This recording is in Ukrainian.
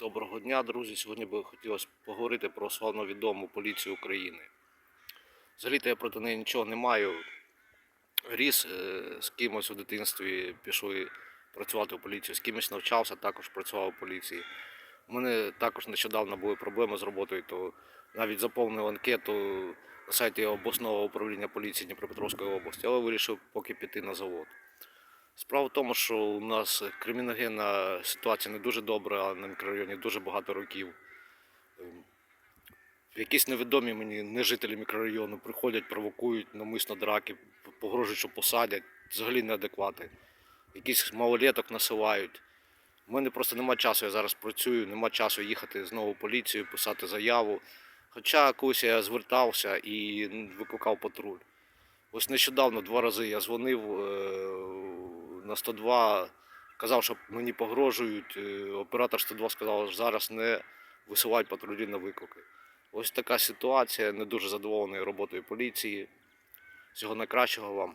Доброго дня, друзі. Сьогодні би хотілося поговорити про славновідому поліцію України. Взагалі-то я проти неї нічого не маю. Ріс е, з кимось у дитинстві пішли працювати у поліцію, з кимось навчався, також працював у поліції. У мене також нещодавно були проблеми з роботою, то навіть заповнив анкету на сайті обласного управління поліції Дніпропетровської області, але вирішив поки піти на завод. Справа в тому, що у нас криміногенна ситуація не дуже добра на мікрорайоні дуже багато років. Ем, Якісь невідомі мені не жителі мікрорайону приходять, провокують намисно драки, погрожують, що посадять, взагалі неадеквати. Якісь малолеток насилають. У мене просто нема часу, я зараз працюю, нема часу їхати знову в поліцію, писати заяву. Хоча колись я звертався і викликав патруль. Ось нещодавно два рази я дзвонив е, на 102, казав, що мені погрожують. Е, Оператор 102 сказав, що зараз не висувають патрулі на виклики. Ось така ситуація. Не дуже задоволений роботою поліції. Всього найкращого вам.